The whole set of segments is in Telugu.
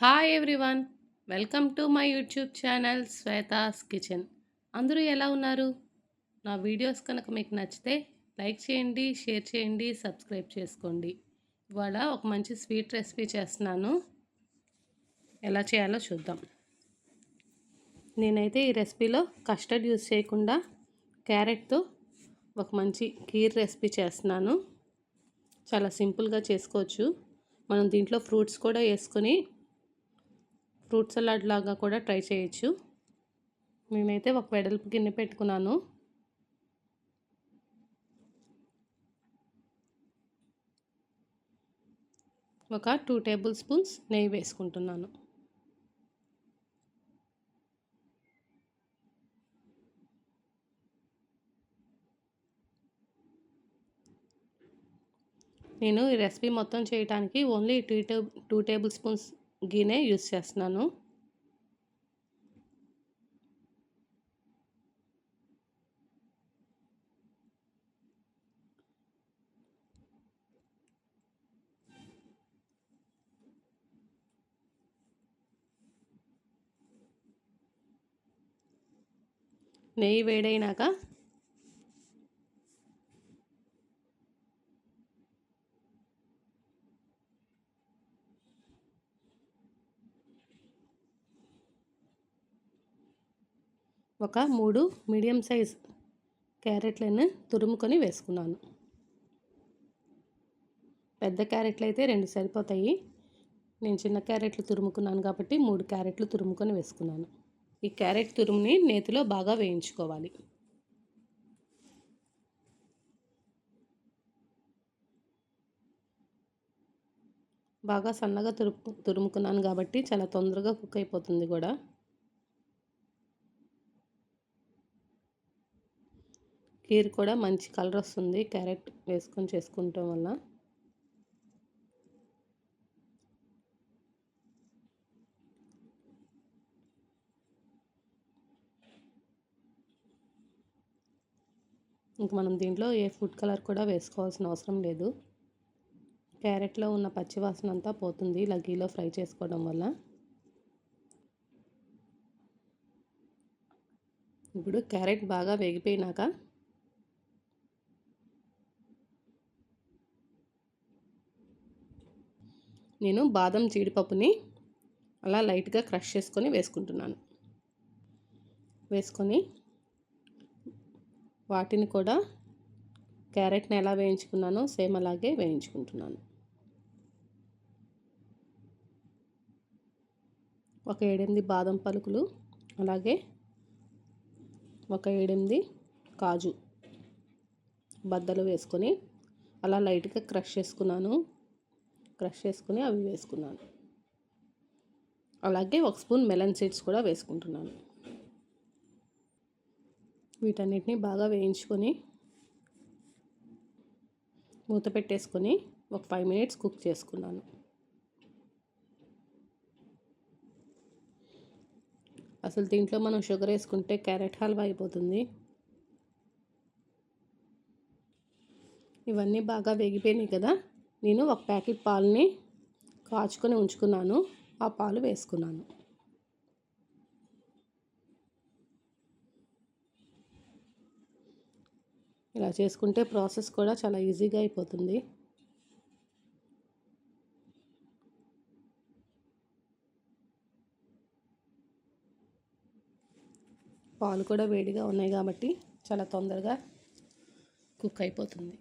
Hi everyone welcome to my YouTube channel Shweta's kitchen అందరూ ఎలా ఉన్నారు? నా వీడియోస్ కనుక మీకు నచ్చితే లైక్ చేయండి షేర్ చేయండి సబ్స్క్రైబ్ చేసుకోండి. ఇవాళ ఒక మంచి స్వీట్ రెసిపీ చేస్తున్నాను. ఎలా చేయాలో చూద్దాం. నేనైతే ఈ రెసిపీలో కస్టర్డ్ యూస్ చేయకుండా క్యారెట్తో ఒక మంచి కీర్ రెసిపీ చేస్తున్నాను. చాలా సింపుల్గా చేసుకోవచ్చు. మనం దీంట్లో ఫ్రూట్స్ కూడా వేసుకొని ఫ్రూట్ సలాడ్ లాగా కూడా ట్రై చేయొచ్చు. నేనైతే ఒక వెడల్పు గిన్నె పెట్టుకున్నాను. ఒక టూ టేబుల్ స్పూన్స్ నెయ్యి వేసుకుంటున్నాను. నేను ఈ రెసిపీ మొత్తం చేయడానికి only two two tablespoons గీనే యూస్ చేస్తున్నాను. నెయ్యి వేడైనాక ఒక మూడు మీడియం సైజ్ క్యారెట్లను తురుముకొని వేసుకున్నాను. పెద్ద క్యారెట్లు అయితే రెండు సరిపోతాయి. నేను చిన్న క్యారెట్లు తురుముకున్నాను కాబట్టి మూడు క్యారెట్లు తురుముకొని వేసుకున్నాను. ఈ క్యారెట్ తురుముని నేతిలో బాగా వేయించుకోవాలి. బాగా సన్నగా తురుము తురుముకున్నాను కాబట్టి చాలా తొందరగా కుక్ అయిపోతుంది కూడా. కీర్ కూడా మంచి కలర్ వస్తుంది. క్యారెట్ వేసుకొని చేసుకుంటాం వల్ల ఇంకా మనం దీంట్లో ఏ ఫుడ్ కలర్ కూడా వేసుకోవాల్సిన అవసరం లేదు. క్యారెట్లో ఉన్న పచ్చివాసన అంతా పోతుంది. ఇలా గీలో ఫ్రై చేసుకోవడం వల్ల. ఇప్పుడు క్యారెట్ బాగా వేగిపోయినాక నేను బాదం జీడిపప్పుని అలా లైట్గా క్రష్ చేసుకొని వేసుకుంటున్నాను. వేసుకొని వాటిని కూడా క్యారెట్ని ఎలా వేయించుకున్నానో సేమ్ అలాగే వేయించుకుంటున్నాను. ఒక ఏడెనిమిది బాదం పలుకులు అలాగే ఒక ఏడెనిమిది కాజు బద్దలు వేసుకొని అలా లైట్గా క్రష్ చేసుకున్నాను. క్రష్ చేసుకుని అవి వేసుకున్నాను. అలాగే ఒక స్పూన్ మెలన్ సీడ్స్ కూడా వేసుకుంటున్నాను. వీటన్నిటిని బాగా వేయించుకొని మూత పెట్టేసుకొని ఒక ఫైవ్ మినిట్స్ కుక్ చేసుకున్నాను. అసలు దీంట్లో మనం షుగర్ వేసుకుంటే క్యారెట్ హల్వా అయిపోతుంది. ఇవన్నీ బాగా వేగిపోయినాయి కదా. నేను ఒక ప్యాకెట్ పాలని కాచుకొని ఉంచుకున్నాను. ఆ పాలు వేసుకున్నాను. ఇలా చేసుకుంటే ప్రాసెస్ కూడా చాలా ఈజీగా అయిపోతుంది. పాలు కూడా వేడిగా ఉన్నాయి కాబట్టి చాలా తొందరగా కుక్ అయిపోతుంది.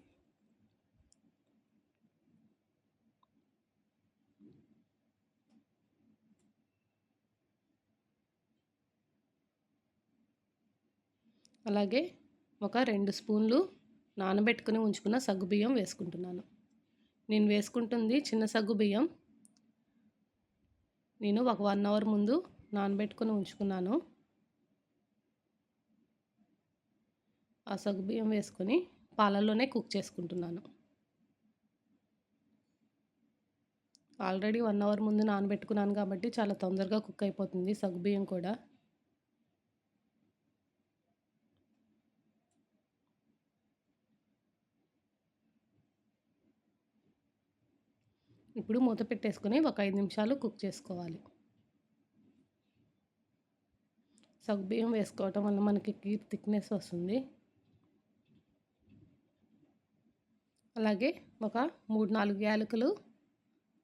అలాగే ఒక రెండు స్పూన్లు నానబెట్టుకుని ఉంచుకున్న సగ్గుబియ్యం వేసుకుంటున్నాను. నేను వేసుకుంటుంది చిన్న సగ్గు బియ్యం. నేను ఒక వన్ అవర్ ముందు నానబెట్టుకుని ఉంచుకున్నాను. ఆ సగ్గుబియ్యం వేసుకొని పాలల్లోనే కుక్ చేసుకుంటున్నాను. ఆల్రెడీ వన్ అవర్ ముందు నానబెట్టుకున్నాను కాబట్టి చాలా తొందరగా కుక్ అయిపోతుంది సగ్గుబియ్యం కూడా ఇప్పుడు ఇప్పుడు మూత పెట్టేసుకొని ఒక ఐదు నిమిషాలు కుక్ చేసుకోవాలి. సగ్బియ్యం వేసుకోవటం వల్ల మనకి కీర్ థిక్నెస్ వస్తుంది. అలాగే ఒక మూడు నాలుగు యాలకులు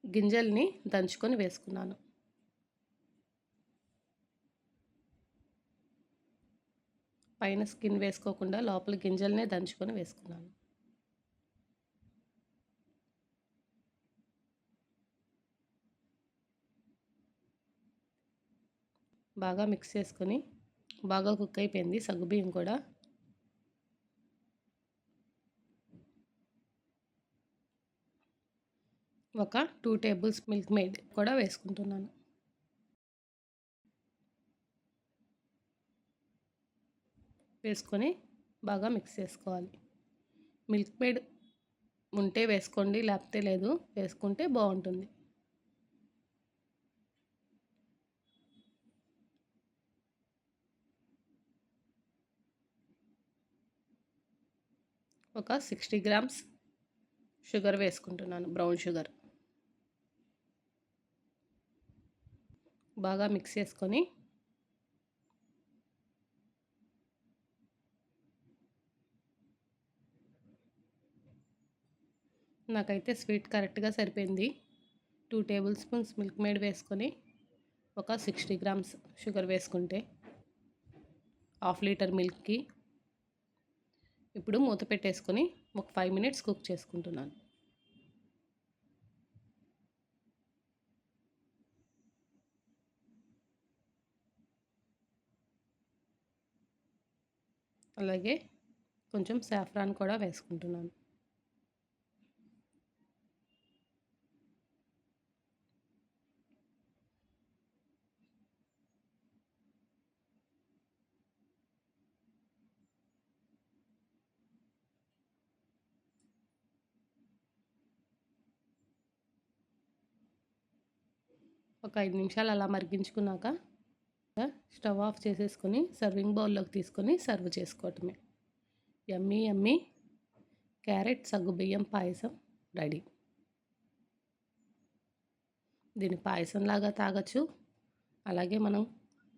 గింజల్ని దంచుకొని వేసుకున్నాను. పైన స్కిన్ వేసుకోకుండా లోపల గింజలనే దంచుకొని వేసుకున్నాను. బాగా మిక్స్ చేసుకొని బాగా కుక్ అయిపోయింది. సగ్గుబియ్యం కూడా. ఒక టూ టేబుల్స్ మిల్క్ మేడ్ కూడా వేసుకుంటున్నాను. వేసుకొని బాగా మిక్స్ చేసుకోవాలి. మిల్క్ మేడ్ ఉంటే వేసుకోండి లేకపోతే లేదు వేసుకుంటే బాగుంటుంది. ఒక సిక్స్టీ గ్రామ్స్ షుగర్ వేసుకుంటున్నాను బ్రౌన్ షుగర్. బాగా మిక్స్ చేసుకొని నాకైతే స్వీట్ కరెక్ట్గా సరిపోయింది. Two tablespoons Milkmaid వేసుకొని ఒక సిక్స్టీ గ్రామ్స్ షుగర్ వేసుకుంటే హాఫ్ లీటర్ మిల్క్కి ఇప్పుడు మూత పెట్టేసుకొని ఒక ఫైవ్ మినిట్స్ కుక్ చేసుకుంటున్నాను. అలాగే కొంచెం సాఫ్రాన్ కూడా వేసుకుంటున్నాను. ఒక ఐదు నిమిషాలు అలా మరిగించుకున్నాక స్టవ్ ఆఫ్ చేసేసుకొని సర్వింగ్ బౌల్లోకి తీసుకొని సర్వ్ చేసుకోవటమే. ఎమ్మీ ఎమ్మీ క్యారెట్ సగ్గుబియ్యం పాయసం రెడీ. దీన్ని పాయసంలాగా తాగొచ్చు. అలాగే మనం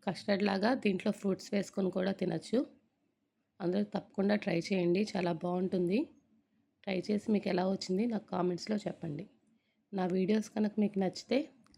కస్టర్డ్ లాగా దీంట్లో ఫ్రూట్స్ వేసుకొని కూడా తినచ్చు. అందరూ తప్పకుండా ట్రై చేయండి. చాలా బాగుంటుంది. ట్రై చేసి మీకు ఎలా వచ్చింది నాకు కామెంట్స్లో చెప్పండి. నా వీడియోస్ కనుక మీకు నచ్చితే